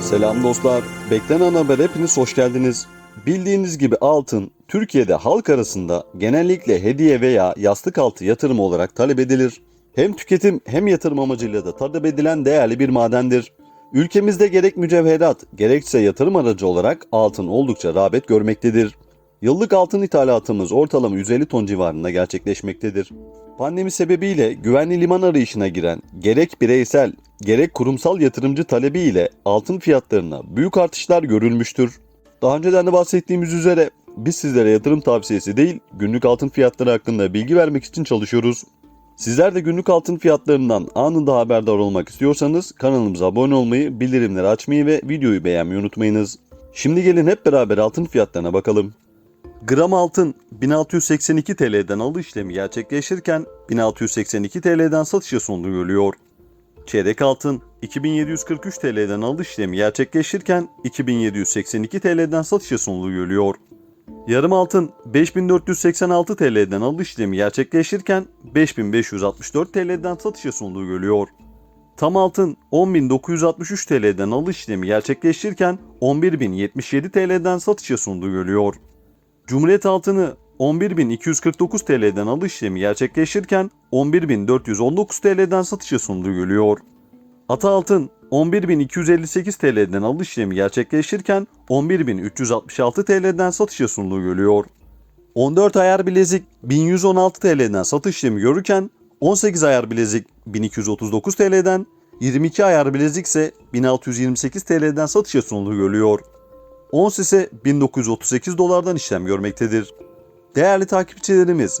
Selam dostlar. Beklenen haber hepiniz hoş geldiniz. Bildiğiniz gibi altın Türkiye'de halk arasında genellikle hediye veya yastık altı yatırım olarak talep edilir. Hem tüketim hem yatırım amacıyla da talep edilen değerli bir madendir. Ülkemizde gerek mücevherat gerekse yatırım aracı olarak altın oldukça rağbet görmektedir. Yıllık altın ithalatımız ortalama 150 ton civarında gerçekleşmektedir. Pandemi sebebiyle güvenli liman arayışına giren gerek bireysel gerek kurumsal yatırımcı talebi ile altın fiyatlarına büyük artışlar görülmüştür. Daha önceden de bahsettiğimiz üzere biz sizlere yatırım tavsiyesi değil günlük altın fiyatları hakkında bilgi vermek için çalışıyoruz. Sizler de günlük altın fiyatlarından anında haberdar olmak istiyorsanız kanalımıza abone olmayı, bildirimleri açmayı ve videoyu beğenmeyi unutmayınız. Şimdi gelin hep beraber altın fiyatlarına bakalım. Gram altın 1682 TL'den alış işlemi gerçekleşirken 1682 TL'den satışa sunuluyor. Çeyrek altın 2743 TL'den alış işlemi gerçekleşirken 2782 TL'den satışa sunuluyor. Yarım altın 5486 TL'den alış işlemi gerçekleşirken 5564 TL'den satışa sunuluyor. Tam altın 10.963 TL'den alış işlemi gerçekleşirken 11.077 TL'den satışa sunuluyor. Cumhuriyet altını 11.249 TL'den alış işlemi gerçekleşirken 11.419 TL'den satışa sunuluyor. Ata altın 11.258 TL'den alış işlemi gerçekleşirken 11.366 TL'den satışa sunuluyor. 14 ayar bilezik 1116 TL'den satış işlemi görürken 18 ayar bilezik 1239 TL'den 22 ayar bilezik ise 1628 TL'den satışa sunuluyor. Ons ise 1938 dolardan işlem görmektedir. Değerli takipçilerimiz,